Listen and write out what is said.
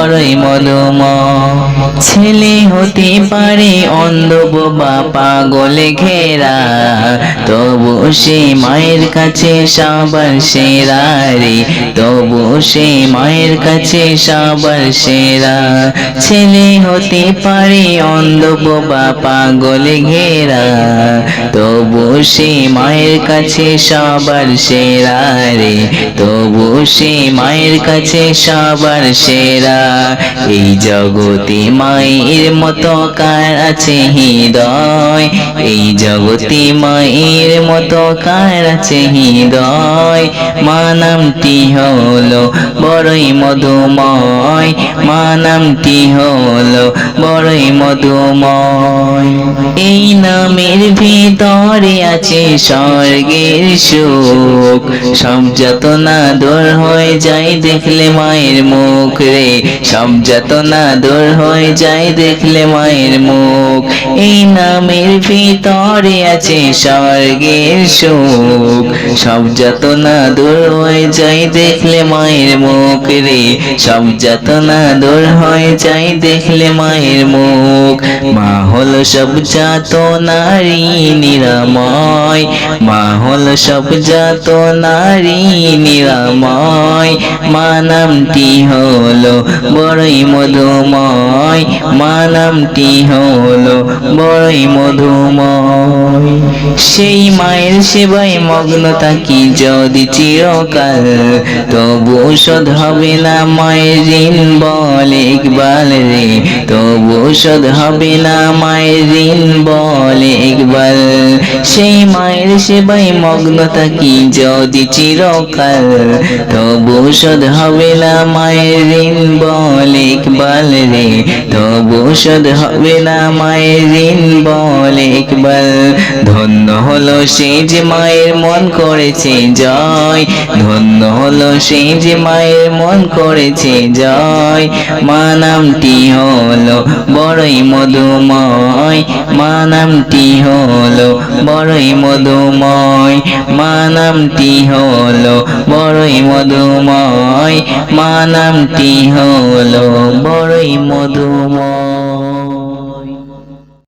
বড়ই মধুময়। ছেলে হতে পারে অন্ধ বোবা পাগলে ঘেরা, তবু সে মায়ের কাছে সবার সেরা রে তবু সে মায়ের কাছে সবার সেরা। ছেলে হতে পারে অন্ধ বোবা পাগলে ঘেরা, তবু সে মায়ের কাছে সবার সেরা রে তবু সে মায়ের কাছে সবার সেরা। এই জগতে মায়ের মতো কার আছে হৃদয়? এই জগতে মায়ের মতো কার আছে হৃদয়? মানামটি হলো বড়ই মধুময়। মানামটি হলো বড়ই মধুময়। এই নামের ভিতরে আছে স্বর্গের সুখ। সব যাতনা দূর হয়ে যায় দেখলে মায়ের মুখ রে। সব যাতনা দূর হয়ে যায় দেখলে মায়ের মুখ। এই নামের ভিতরে আছে স্বর্গের সুখ। সব যাতনা দূর হয়ে যায় দেখলে মায়ের মুখ রে। সব যাতনা দূর হয়ে যায় দেখলে মায়ের মুখ। মা হলো সব জাত নারী নিরাময়। মা হলো সব জাত নারী নিরাময়। মা নামটি হলো বড়ই মধুময় মা নামটি হলো বড়ই মধুময়। সেই মায়ের সেবায় মগ্ন থাকি যদি চিরকাল, তবু শোধ হবে না মায়ের ঋণ বল ইকবাল রে। তবু শোধ হবে না মায়ের ঋণ বল ইকবাল সেই মায়ের সেবায় মগ্ন থাকি যদি চিরকাল, তবু শোধ হবে না মায়ের ঋণ বল ইকবাল রে, তবু শোধ হবে না মায়ের ঋণ বল। ধন্য হলো সে যে মায়ের মন করেছে, জয়। ধন্য হলো সে যে মায়ের মন করেছে, জয়। মা নামটি হলো বড়ই মধুময়, মা নামটি হলো বড়ই মধুময়, মা নামটি হলো বড়ই মধুময়, মা নামটি হলো বড়ই মধুময়।